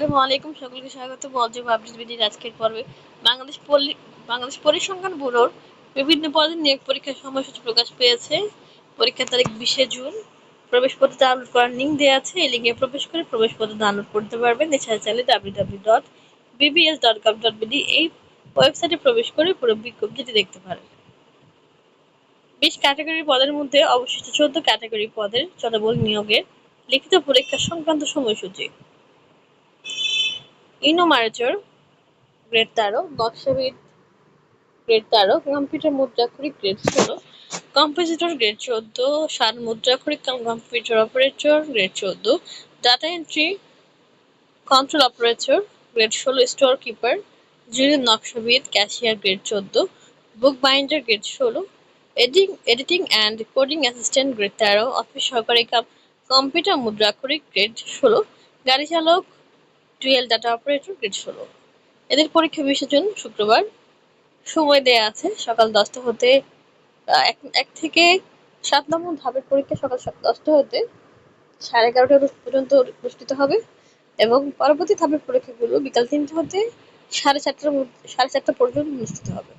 আসসালামু আলাইকুম, সকলকে স্বাগত মজুব আপডেট বিডির আজকের পর্বে বাংলাদেশ বাংলাদেশ পরিসংখ্যান ব্যুরোর বিভিন্ন পদে নিয়োগ পরীক্ষার সময়সূচি প্রকাশ পেয়েছে। পরীক্ষার তারিখ বিশে জুন। প্রবেশপত্র ডাউনলোড করার লিঙ্ক দেওয়া আছে। এই লিঙ্কে প্রবেশ করে প্রবেশপত্র ডাউনলোড করতে পারবেন। এছাড়া চাইলে W W dot BBS dot com dot BD এই ওয়েবসাইটে প্রবেশ করে পুরো বিজ্ঞপ্তিটি দেখতে পারেন। বিশ ক্যাটাগরি পদের মধ্যে অবশিষ্ট চোদ্দ ক্যাটাগরি পদের চলবল নিয়োগের লিখিত পরীক্ষা সংক্রান্ত সময়সূচি। ইনোমারেচর গ্রেড তেরো নকশাবিদ গ্রেড তেরো কম্পিউটার মুদ্রাক্ষরিক গ্রেড ষোলো কম্পোজিটর গ্রেড চোদ্দ সার মুদ্রাক্ষরিক কম্পিউটার অপারেটর গ্রেড চোদ্দ, data entry control operator grade ষোলো, স্টোর কিপার জুনিয়র নকশাবিদ ক্যাশিয়ার গ্রেড চোদ্দ, বুক বাইন্ডার গ্রেড ষোলো editing editing and coding assistant grade তেরো, অফিস সহকারী কাম, কম্পিউটার মুদ্রাক্ষরিক গ্রেড ষোলো, গাড়ি চালক টুয়েল ডাটা অপারেটর গ্রেড ষোলো। এদের পরীক্ষা বিসর্জন শুক্রবার। সময় দেয়া আছে সকাল দশটা হতে এক থেকে সাত নম্বর ধাপের পরীক্ষা সকাল দশটা হতে সাড়ে এগারোটা পর্যন্ত অনুষ্ঠিত হবে এবং পরবর্তী ধাপের পরীক্ষাগুলো বিকাল তিনটে হতে সাড়ে চারটার সাড়ে চারটা পর্যন্ত অনুষ্ঠিত হবে।